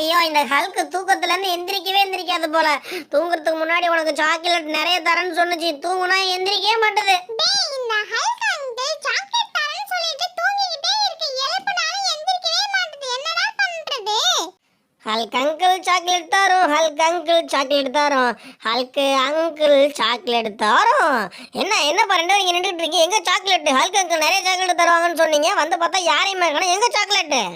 ஐயோ இந்த ஹல்க்கு தூக்கத்துல இருந்து எந்திரிக்கவே எந்திரிக்காது போல. தூங்குறதுக்கு முன்னாடி உனக்கு சாக்லேட் நிறைய தரேன்னு சொன்னுச்சு. தூங்குனா எந்திரிக்கவே மாட்டுது. இந்த ஹல்க் அங்கிள் சாக்லேட் தரேன்னு சொல்லிட்டு தூங்கிக்கிட்டே இருக்கு. எழுப்புனாலும் எந்திரிக்கவே மாட்டுது. என்னடா பண்றது? ஹல்க் அங்கிள் சாக்லேட் தரும். ஹல்க் அங்கிள் சாக்லேட் தரும். ஹல்க்கு அங்கிள் சாக்லேட் தரும். என்ன என்ன ரெண்டு பேரும் இங்க நின்றுட்டு இருக்கீங்க. எங்க சாக்லேட் ஹல்க் அங்கிள் நிறைய சாக்லேட் தருவாங்கன்னு சொன்னீங்க. வந்து பார்த்தா யாரையுமே காணோம் எங்க சாக்லேட் டேய்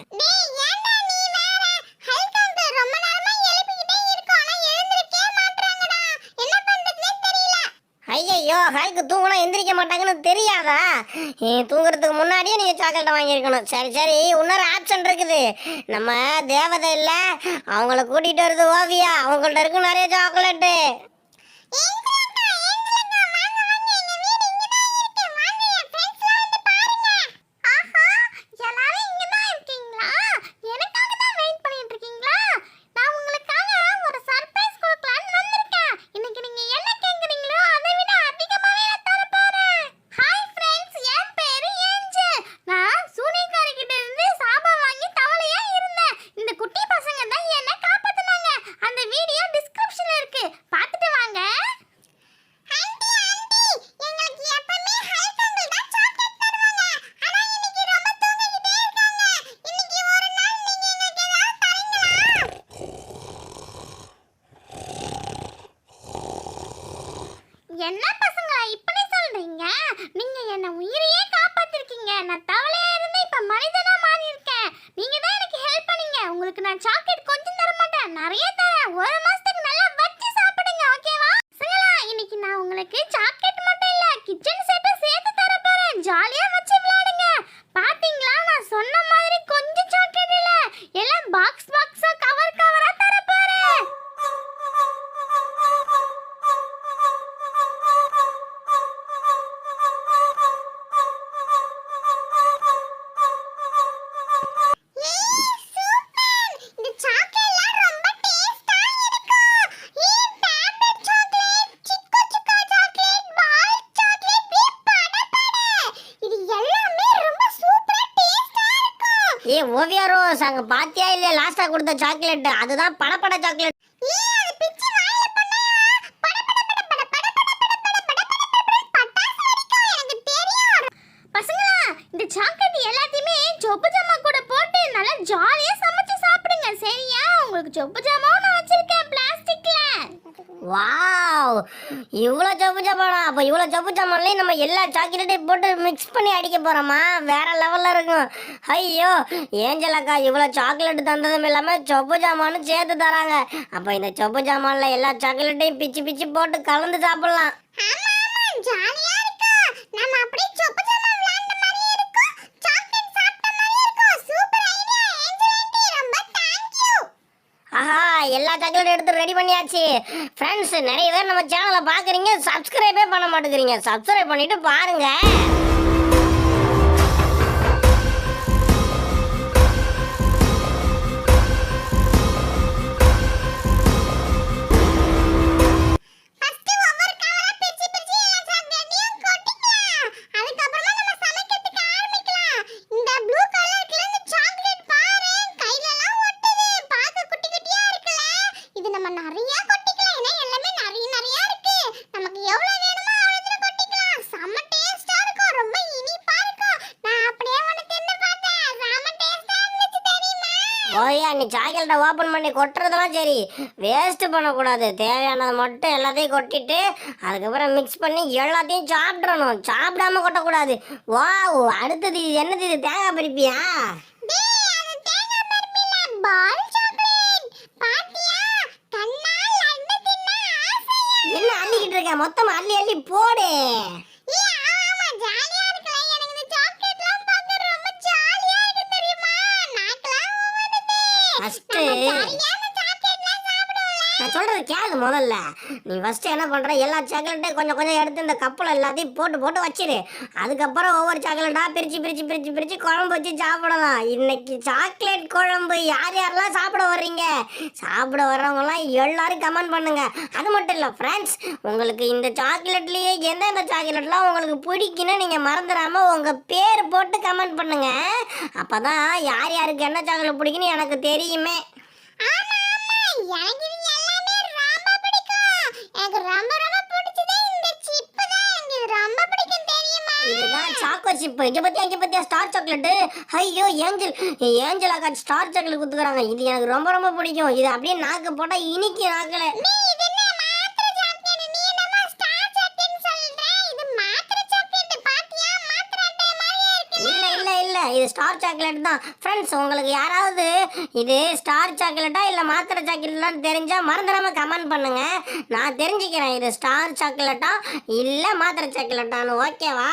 ஏன்டா நீ வேற ஹல்க் அங்கிள் ரொம்ப நேரமா எழுப்பிக்கிட்டே இருக்கோம் ஆனா எழுந்திருக்கவே மாட்றாங்கடா என்ன பண்றதுனே தெரியல ஐயோ ஹல்க்கு தூங்கினா எந்திரிக்க மாட்டாங்கன்னு தெரியாதா? நீ தூங்குறதுக்கு முன்னாடியே நீங்கள் சாக்லேட்டை வாங்கியிருக்கணும். சரி சரி இன்னொரு ஆப்ஷன் இருக்குது. நம்ம தேவதை இல்லை அவங்கள கூட்டிகிட்டு வருது ஓவியா. அவங்கள்ட்ட இருக்கும் நிறைய சாக்லேட்டு ஏ ஓவியா ரோஸ் அங்கே பாத்தியா இல்லையா லாஸ்ட்டாக கொடுத்த சாக்லேட் அதுதான் படப்பட சாக்லேட் பசங்களா இந்த சாக்லேட் எல்லாத்தையுமே சொப்பு ஜாமா கூட போட்டு நல்லா ஜாலியா சமைச்சு சாப்பிடுங்க சரியா உங்களுக்கு சொப்பு ஜாமாவும் வாவ். இவ்வளோ சப்பு சாப்பாடா அப்போ இவ்வளோ சப்பு சாமான்லேயும் நம்ம எல்லா சாக்லேட்டையும் போட்டு மிக்ஸ் பண்ணி அடிக்க போகிறோமா வேற லெவலில் இருக்கும். ஐயோ ஏஞ்சலக்கா இவ்வளோ சாக்லேட் தந்ததும் இல்லாமல் சொப்பு சாமானும் சேர்த்து தராங்க. அப்போ இந்த சொப்பு சாமானில் எல்லா சாக்லேட்டையும் பிச்சு பிச்சு போட்டு கலந்து சாப்பிட்லாம். எல்லா எடுத்து ரெடி பண்ணியாச்சு. ஃப்ரெண்ட்ஸ் நிறைய பேர் நம்ம சேனலை பார்க்குறீங்க சப்ஸ்கிரைபே பண்ண மாட்டேங்கிறீங்க. சப்ஸ்கிரைப் பண்ணிட்டு பாருங்க. நீ சாக்லேட்டை ஓப்பன் பண்ணி கொட்டுறதெல்லாம் சரி. வேஸ்ட் பண்ணக்கூடாது. தேவையானதை மட்டும் எல்லாத்தையும் கொட்டிட்டு அதுக்கப்புறம் மிக்ஸ் பண்ணி எல்லாத்தையும் சாப்பிட்றணும் சாப்பிடாம கொட்டக்கூடாது. வாவ் அடுத்தது இது என்னது இது? தேங்காய் பறிப்பியா என்ன அள்ளிக்கிட்டு இருக்க? மொத்தமா அள்ளி அள்ளி போடு ஏ ஆமா ஜாலியா இருக்குல எனக்கு இந்த சாக்லேட்லாம் பார்க்க ரொம்ப ஜாலியா இருக்கு தெரியுமா நாக்கெல்லாம் ஊறுது ஃபஸ்ட்டு சரியான சாக்லேட்லாம் சாப்பிடுவோம்ல நான் சொல்றது கேளு முதல்ல. நீ ஃபஸ்ட்டு என்ன பண்ணுற எல்லா சாக்லேட்டையும் கொஞ்சம் கொஞ்சம் எடுத்து இந்த கப்பில் எல்லாத்தையும் போட்டு போட்டு வச்சிரு. அதுக்கப்புறம் ஒவ்வொரு சாக்லேட்டாக பிரிச்சு பிரித்து பிரிச்சு பிரித்து குழம்பு வச்சு சாப்பிடலாம். இன்னைக்கு சாக்லேட் குழம்பு யார் யாரெல்லாம் சாப்பிட வர்றீங்க? சாப்பிட வர்றவங்களாம் எல்லாரும் கமெண்ட் பண்ணுங்கள் அது மட்டும் இல்லை ஃப்ரெண்ட்ஸ் உங்களுக்கு இந்த சாக்லேட்லேயே எந்தெந்த சாக்லேட்லாம் உங்களுக்கு பிடிக்குன்னு நீங்கள் மறந்துடாமல் உங்கள் பேர் போட்டு கமெண்ட் பண்ணுங்கள் அப்போ தான் யார் யாருக்கு என்ன சாக்லேட் பிடிக்குன்னு எனக்கு தெரியுமே. ஆமா ஆமா எனக்கு இது எல்லாமே ரொம்ப பிடிக்கும் எனக்கு ரொம்ப ரொம்ப பிடிச்சதே இந்த சிப் தான். எனக்கு இது ரொம்ப பிடிக்கும் தெரியுமா? இதுதான் சாக்கோ சிப் இங்க பத்தியா இங்க பத்தியா ஸ்டார் சாக்லேட் ஐயோ ஏஞ்சல். ஏஞ்சல் அக்கா ஸ்டார் சாக்லேட் குத்துக்கறாங்க இது எனக்கு ரொம்ப ரொம்ப பிடிக்கும். இது அப்படியே நாக்கு போட்டா இனிக்கு நாக்குல. நீ இது என்ன மாத்திரை சாக்லேட் நீ என்னமா ஸ்டார் சாக்லேட் சொல்ற இது மாத்திரை சாக்லேட் பாத்தியா மாத்திரை அட்டை மாதிரியே இருக்கு இல்ல இல்ல இல்ல இது ஸ்டார் சாக்லேட் தான். ஃப்ரெண்ட்ஸ் உங்களுக்கு யாராவது இது ஸ்டார் சாக்லேட்டா இல்ல மாத்திரை சாக்லேட்டான்னு தெரிஞ்சா மறந்துடாம கமெண்ட் பண்ணுங்க. நான் தெரிஞ்சுக்கிறேன் இது ஸ்டார் சாக்லேட்டா இல்ல மாத்திரை சாக்லேட்டான்னு ஓகேவா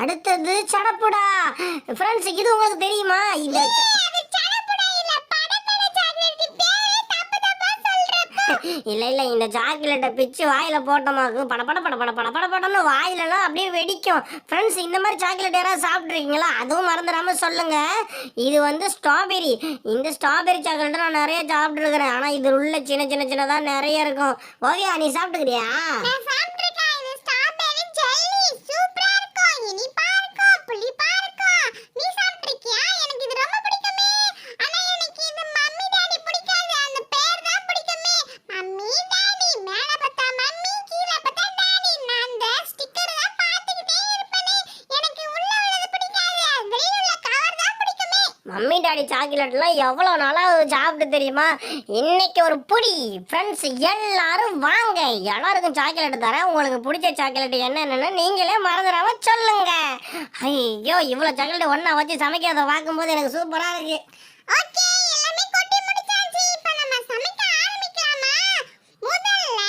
அடுத்தது சடப்புடா. ஃப்ரெண்ட்ஸ் இது உங்களுக்கு தெரியுமா? இந்த இல்லை இல்லை இந்த சாக்லேட்டை பிச்சு வாயில் போட்டோமாக்கு பட பட பட பட பட பட படம்னு வாயிலெல்லாம் அப்படியே வெடிக்கும். ஃப்ரெண்ட்ஸ் இந்த மாதிரி சாக்லேட் யாராவது சாப்பிட்ருக்கீங்களா அதுவும் மறந்துடாமல் சொல்லுங்க. இது வந்து ஸ்ட்ராபெரி இந்த ஸ்ட்ராபெரி சாக்லேட்டை நான் நிறைய சாப்பிட்ருக்கிறேன் ஆனால் இது உள்ள சின்ன சின்ன சின்னதாக நிறைய இருக்கும். ஓவியா நீ சாப்பிட்டுக்கிறியா நான் சாப்பிட்டிருக்கேன் இது ஸ்ட்ராபெரி ஜெல்லி சூப்பரா இருக்கும் இனிப்பா இருக்கும் புளிப்பா இருக்கும் நீ சாப்பிட்டிருக்கியா எனக்கு இது ரொம்ப பிடிக்குமே ஆனா எனக்கு இது மம்மி டாடி பிடிக்காது அந்த பேர் தான் பிடிக்குமே மம்மி டாடி மேல பார்த்தா மம்மி கீழே பார்த்தா டாடி நான் அந்த ஸ்டிக்கர் தான் பார்த்துக்கிட்டே இருப்பேனே எனக்கு உள்ள உள்ளது பிடிக்காது வெளியில உள்ள கவர் தான் பிடிக்குமே மம்மி டாடி சாக்லேட்லாம் எவ்வளோ நாளாக சாப்பிட்டு தெரியுமா? இன்னைக்கு ஒரு புடி. ஃப்ரெண்ட்ஸ் எல்லாரும் வாங்க. எல்லாருக்கும் சாக்லேட் தரேன். உங்களுக்கு பிடிச்ச சாக்லேட் என்னென்னு நீங்களே மறந்துடாம சொல்லுங்க. ஐயோ இவ்வளோ சாக்லேட் ஒன்றா வச்சு சமைக்கிறத பார்க்கும்போது எனக்கு சூப்பராக இருக்கு. ஓகே எல்லாமே கொட்டி முடிச்சாச்சு இப்போ நம்ம சமைக்க ஆரம்பிக்கலாமா முதல்ல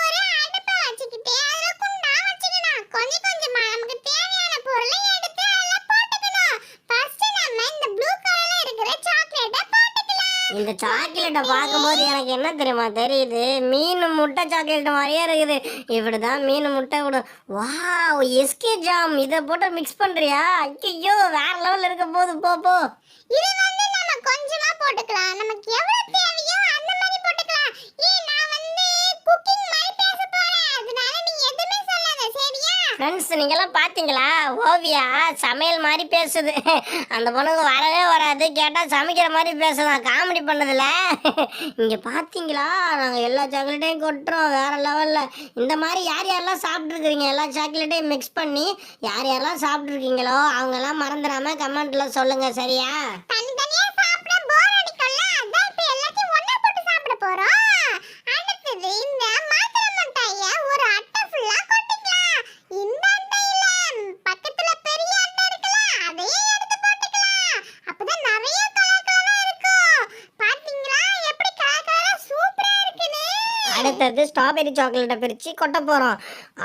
ஒரு அடுப்பை வச்சுக்கிட்டு அதுல குண்டா வச்சுக்கணும் கொஞ்சம் கொஞ்சமா நமக்கு தேவையான பொருளை எடுத்து அதுல போட்டுக்கணும் ஃபர்ஸ்ட் நம்ம இந்த ப்ளூ கலர்ல இருக்கிற சாக்லேட்டை போட்டுக்கலாம் இந்த சாக்லேட்டை பார்க்கும்போது எனக்கு என்ன தெரியுமா தெரியுது? மீன் முட்டை சாக்லேட் மாதிரியே இருக்குது. இப்படி தான் மீன் முட்டை விடும். வாவ் எஸ்கே ஜாம் இதை போட்டு மிக்ஸ் பண்ணுறியா ஐயோ வேற லெவலில் இருக்க போது போ போ. இது வந்து நம்ம கொஞ்சமா போட்டுக்கலாம். நமக்கு எவ்வளவு தேவையோ அந்த மாதிரி போட்டுக்கலாம் ஏய் நான் வந்து குக்கிங் மாதிரி பேச போறேன் அதனால நீ எதுவுமே சொல்லாத சரியா ஃப்ரெண்ட்ஸ் நீங்களாம் பார்த்தீங்களா ஓவியா சமையல் மாதிரி பேசுது. அந்த பொண்ணுக்கு வரவே வராது. கேட்டால் சமைக்கிற மாதிரி பேசுதான் காமெடி பண்ணதில்ல இங்கே பார்த்தீங்களா நாங்கள் எல்லா சாக்லேட்டையும் கொட்டுறோம். வேறு லெவலில் இந்த மாதிரி யார் யாரெல்லாம் சாப்பிட்ருக்குறீங்க எல்லா சாக்லேட்டையும் மிக்ஸ் பண்ணி யார் யாரெல்லாம் சாப்பிட்ருக்கீங்களோ அவங்கெல்லாம் மறந்துடாமல் கமெண்ட்டில் சொல்லுங்கள் சரியா? தனித்தனியா அடுத்தது இந்த அடுத்தது ஸ்ட்ராபெரி சாக்லேட்டை பிரித்து கொட்ட போகிறோம்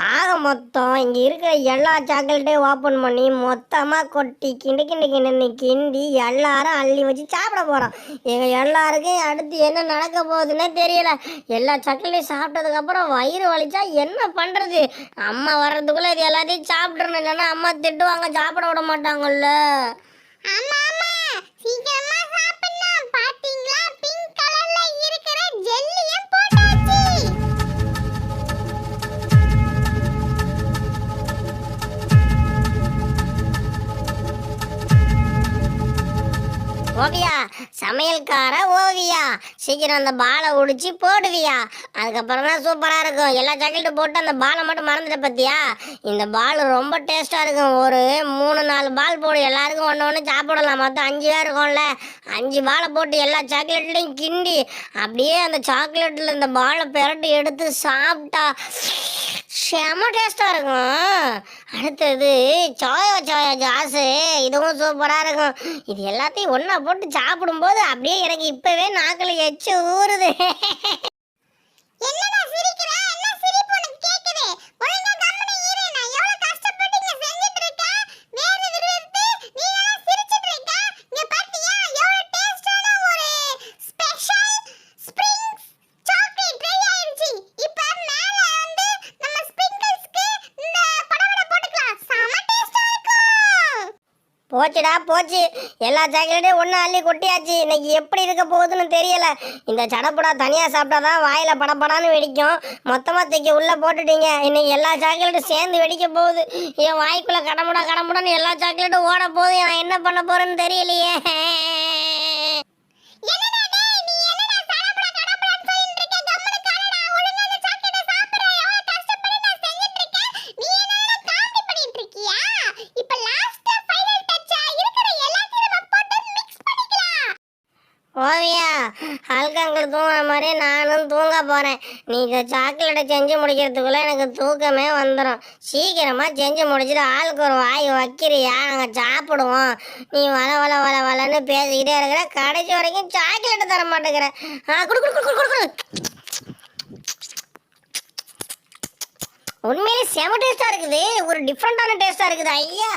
ஆக மொத்தம் இங்கே இருக்கிற எல்லா சாக்லேட்டையும் ஓப்பன் பண்ணி மொத்தமாக கொட்டி கிண்டு கிண்டு கிண்டு கிண்டி எல்லாரும் அள்ளி வச்சு சாப்பிட போகிறோம் எங்கள் எல்லாருக்கும் அடுத்து என்ன நடக்க போகுதுன்னே தெரியல. எல்லா சாக்லேட்டையும் சாப்பிட்டதுக்கப்புறம் வயிறு வலிச்சா என்ன பண்ணுறது அம்மா வர்றதுக்குள்ளே இது எல்லாத்தையும் சாப்பிட்றணும் இல்லைன்னா அம்மா திட்டுவாங்க சாப்பிட விட மாட்டாங்கல்ல. ஆமா ஆமா சீக்கிரமா ஓவியா சமையல்கார ஓவியா. சீக்கிரம் அந்த பாலை உடிச்சு போடுவியா. அதுக்கப்புறம் தான் சூப்பராக இருக்கும். எல்லா சாக்லேட்டும் போட்டு அந்த பாலை மட்டும் மறந்துட்ட பத்தியா? இந்த பால் ரொம்ப டேஸ்ட்டாக இருக்கும். ஒரு மூணு நாலு பால் போடு. எல்லாருக்கும் ஒன்று ஒன்று சாப்பிடலாம். மொத்தம் அஞ்சு பேர் இருக்கும்ல. அஞ்சு பாலை போட்டு எல்லா சாக்லேட்லையும் கிண்டி அப்படியே அந்த சாக்லேட்டில் இந்த பாலை பெரட்டி எடுத்து சாப்பிட்டா செம டேஸ்ட்டாக இருக்கும். அடுத்தது சோயா சோயா ஜாஸு இதுவும் சூப்பராக இருக்கும். இது எல்லாத்தையும் ஒன்றா போட்டு சாப்பிடும்போது அப்படியே எனக்கு இப்போவே நாக்கில் எச்சு ஊறுது. என்னடா சிரிக்கிற என்ன சிரிப்பு உனக்கு கேக்குது ஒழுங்கா கம்முனு இரு நான் எவ்வளவு கஷ்டப்பட்டு இங்க செஞ்சிட்டு இருக்கேன் வேறு விறுவிறுத்து நீ எல்லாம் சிரிச்சிட்டு இருக்க இங்க பாத்தியா எவ்வளவு டேஸ்டான ஒரு ஸ்பெஷல் ஸ்ப்ரிங்ஸ் சாக்லேட் ரெடி ஆயிருச்சு இப்போ மேல வந்து நம்ம ஸ்ப்ரிங்கிள்ஸ்க்கு இந்த படவடை போட்டுக்கலாம் செம டேஸ்டா இருக்கும் போச்சுடா போச்சு. எல்லா சாக்லேட்டையும் ஒன்று அள்ளி கொட்டியாச்சு. இன்னைக்கு எப்படி இருக்க போகுதுன்னு தெரியல. இந்த சடப்புடா தனியாக சாப்பிட்டாதான் வாயில் படப்படான்னு வெடிக்கும். மொத்தமாக தைக்க உள்ளே போட்டுட்டீங்க. இன்னைக்கு எல்லா சாக்லேட்டும் சேர்ந்து வெடிக்க போகுது. என் வாய்க்குள்ளே கடமுடா கடமுடான்னு எல்லா சாக்லேட்டும் ஓட போகுது. நான் என்ன பண்ண போகிறேன்னு தெரியலையே. ஓவியா தூங்குற மாதிரி நானும் தூங்க போகிறேன் நீ இந்த சாக்லேட்டை செஞ்சு முடிக்கிறதுக்குள்ளே எனக்கு தூக்கமே வந்துடும் சீக்கிரமாக செஞ்சு முடிச்சுட்டு ஆளுக்கு ஒரு வாய் வைக்கிறியா? நாங்கள் சாப்பிடுவோம். நீ வள வள வள வளன்னு பேசிக்கிட்டே இருக்கிற கடைசி வரைக்கும் சாக்லேட்டு தர மாட்டேங்கிற. ஆ குடு குடு குடு குடு குடு உண்மையிலே செம டேஸ்ட்டாக இருக்குது. ஒரு டிஃப்ரெண்ட்டான டேஸ்ட்டாக இருக்குது ஐயா.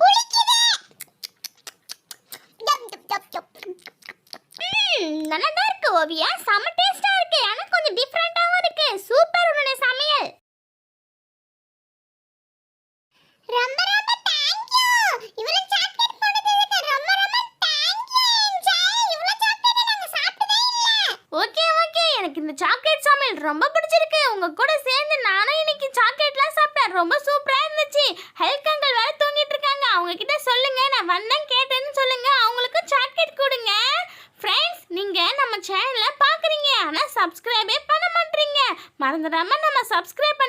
புளிக்குது. நல்லா தான் இருக்கு ஓவியா. செம டேஸ்டா இருக்கு. ஆனா கொஞ்சம் டிஃப்ரெண்டாவும் இருக்கு. சூப்பர் உன்னோட சமையல். ரொம்ப ரொம்ப தேங்க் யூ இவ்வளவு சாக்லேட் போட்டதுக்கு ரொம்ப ரொம்ப தேங்க் யூ இவ்வளவு சாக்லேட் நாங்க சாப்பிட்டதே இல்ல. ஓகே ஓகே எனக்கு இந்த சாக்லேட் சமையல் ரொம்ப பிடிச்சிருக்கு. உங்க கூட சேர்ந்து நானும் இன்னைக்கு சாக்லேட்லாம் சாப்பிட்டேன். ரொம்ப சூப்பர் இருந்துச்சு ஹெல்த் அங்கிள் வேற தூங்கிட்டு இருக்காங்க அவங்க கிட்ட சொல்லுங்க நான் வந்தேன் கேட்டேன்னு சொல்லுங்க அவங்களுக்கு சாக்லேட் கொடுங்க ஃப்ரெண்ட்ஸ் நீங்க நம்ம சேனலை பாக்குறீங்க ஆனா சப்ஸ்கிரைபே பண்ண மாட்டீங்க மறந்துடாம நம்ம சப்ஸ்கிரைப்